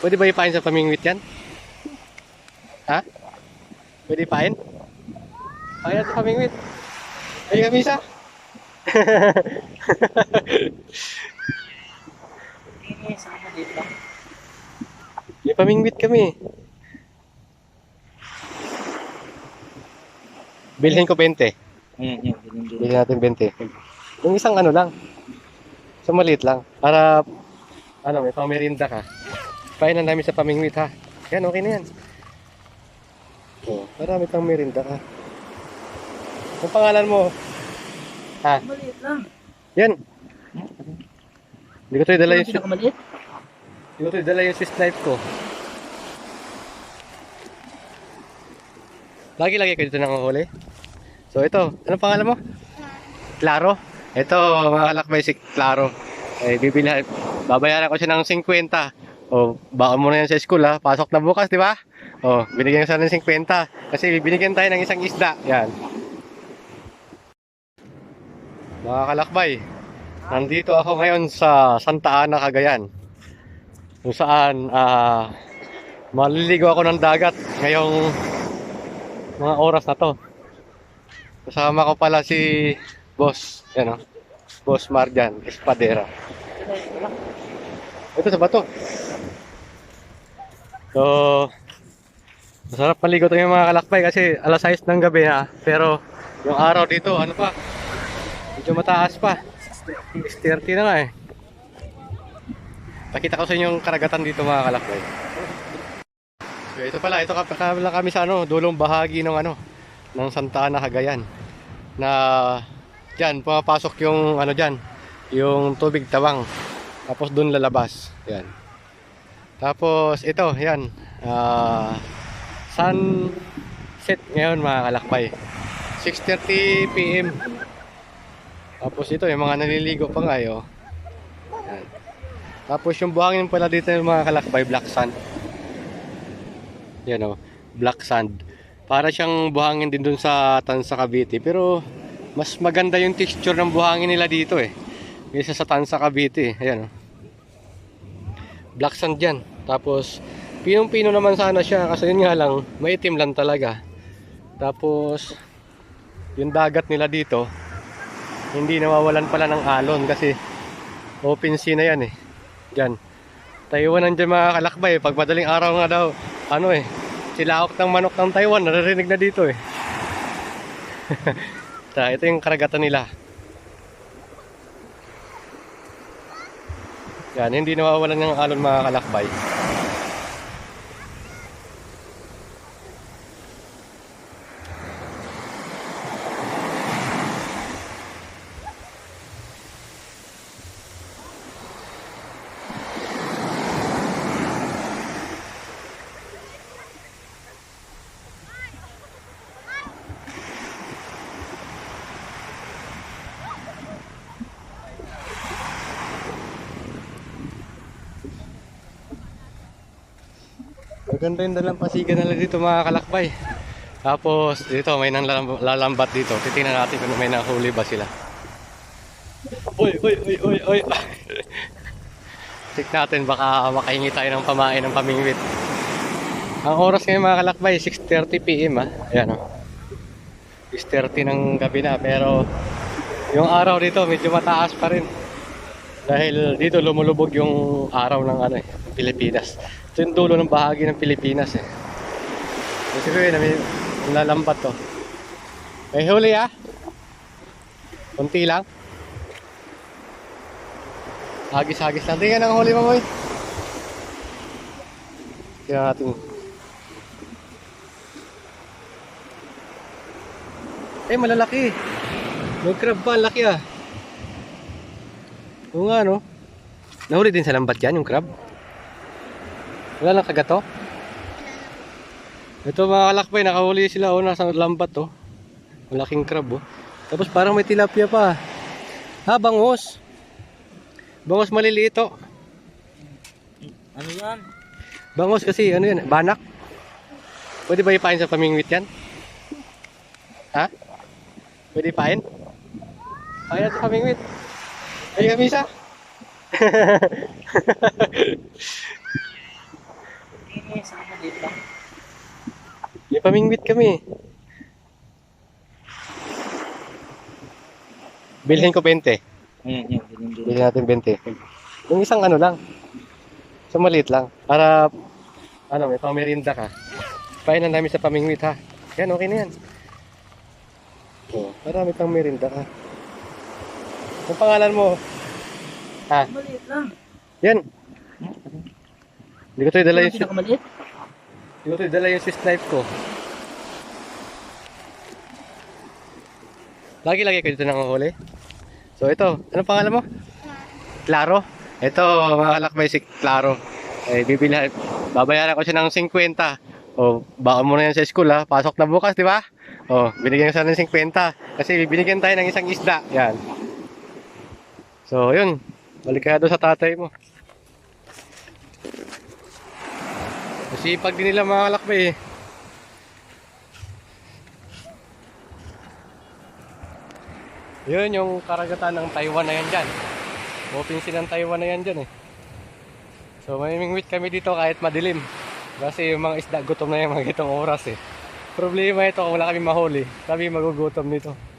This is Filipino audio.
Pwede ba ipain sa pamingwit yan? Ha? Pwede ipain? Ayan sa pamingwit. Ay, kami isa. May pamingwit kami. Bilhin ko 20. Ayan, yan. Ganun din. Bilhin natin 20. Yung isang ano lang. Sa maliit lang. Para, ano, may pamerinda ka. Painan namin sa pamingwit ha. Yan, okay na yan. Oh, marami pang merinda ka. Ang pangalan mo? Ha? Maliit lang. Yan. Hindi ko tayo dala yung, hindi ko tayo dala yung Swiss knife ko. Lagi-lagi ko dito nanguhuli. So ito, ano pangalan mo? Claro. Ito, mga kalakbay si Claro. Eh, bibili, babayaran ko siya ng 50. O, baon mo na yan sa school ha. Pasok na bukas, di ba? O, binigyan siya ng 50. Kasi binigyan tayo ng isang isda. Yan. Mga kalakbay, nandito ako ngayon sa Santa Ana, Cagayan. Kung saan, ah, maliligo ako ng dagat ngayong mga oras na to. Kasama ko pala si Boss, yan o. Boss Marjan Espadera. Ito sa bato. So, masarap maligo tayo mga kalakbay kasi alas 6 ng gabi ha. Pero, yung araw dito, ano pa? Medyo mataas pa. 6.30 na nga eh. Pakita ko sa inyo yung karagatan dito mga kalakbay. So, ito pala, ito ka lang kami sa ano, dulong bahagi ng ano, ng Santa Ana, Cagayan. Na diyan pumapasok yung ano diyan, yung tubig tawang. Tapos doon lalabas. Yan. Tapos ito, yan. Ah, sunset ngayon mga kalakbay. 6:30 PM. Tapos ito, yung mga naliligo pa nga, oh. Yan. Tapos yung buhangin pala dito ng mga kalakbay, black sand. Yan oh, black sand. Para siyang buhangin din dun sa Tansa Cavite. Pero mas maganda yung texture ng buhangin nila dito eh. Kaysa sa Tansa Cavite. Ayan oh. Black sand yan. Tapos pinong-pino naman sana siya kasi yun nga lang, maitim lang talaga. Tapos yung dagat nila dito, hindi nawawalan pala ng alon kasi open sea na yan eh. Diyan. Taiwan nandiyan mga kalakbay. Pag madaling araw nga daw, ano eh, silaok ng manok ng Taiwan, naririnig na dito eh. Ta, ito yung karagatan nila. Yan, hindi nawawalan ng alon mga kalakbay. Maganda yung dalampasigan nila dito mga kalakbay. Tapos dito may nang lalam- lalambat dito. Titingnan natin kung may nahuli ba sila. Uy, uy, uy, uy, uy. Check natin baka makahingi tayo ng pamain ng pamingwit. Ang oras ngayon mga kalakbay 6:30 PM ah. Ayan oh. 6:30 ng gabi na pero yung araw dito medyo mataas pa rin. Dahil dito lumulubog yung araw ng ano eh, Pilipinas. Ito yung dulo ng bahagi ng Pilipinas eh. Kasi ko yun, lalambat to. May huli ah. Kunti lang. Hagis-hagis lang. Tingnan ang huli mo boy. Tingnan natin. Eh, malalaki. May crab ang laki ah. Oo nga, no? Nahuli din sa lambat yan, yung crab. Wala lang kagato. Ito mga kalakbay, nakahuli sila oh, nasa lambat oh. Malaking crab oh. Tapos parang may tilapia pa. Ha, bangos. Bangos maliliit oh. Ano yan? Bangos kasi ano yan, banak. Pwede ba ipain sa pamingwit yan? Ha? Pwede ipain? Pain sa pamingwit. Ay, kami isa. maliit lang. May pamingwit kami. Bilhin ko 20. Ayan, yan, ganyan din. Bilhin natin 20. Yung isang ano lang. Isang maliit lang. Para, ano, may pamerinda ka. Painan namin sa pamingwit ha. Yan, okay na yan. Oh, para may pang merinda ka. Ang pangalan mo? Ha? Maliit lang. Yan. Hindi ko ito dala yung, pinakamaliit? hindi ko ito dala yung Swiss knife ko. Lagi-lagi ko dito nanguhuli. So ito, anong pangalan mo? Claro. Ito, mga kalakbay si Claro. Eh, bibili, babayaran ko siya ng 50. O, baka mo na yan sa school ha. Pasok na bukas, di ba? O, binigyan ko siya ng 50. Kasi binigyan tayo ng isang isda. Yan. So, yun. Balik ka doon sa tatay mo. Kasi pag din nila mga kalakbay eh. Yun yung karagatan ng Taiwan na yan dyan. Open ng Taiwan na yan dyan eh. So may mingwit kami dito kahit madilim. Kasi yung mga isda gutom na yung mga itong oras eh. Problema ito kung wala kami mahuli. Kami magugutom nito.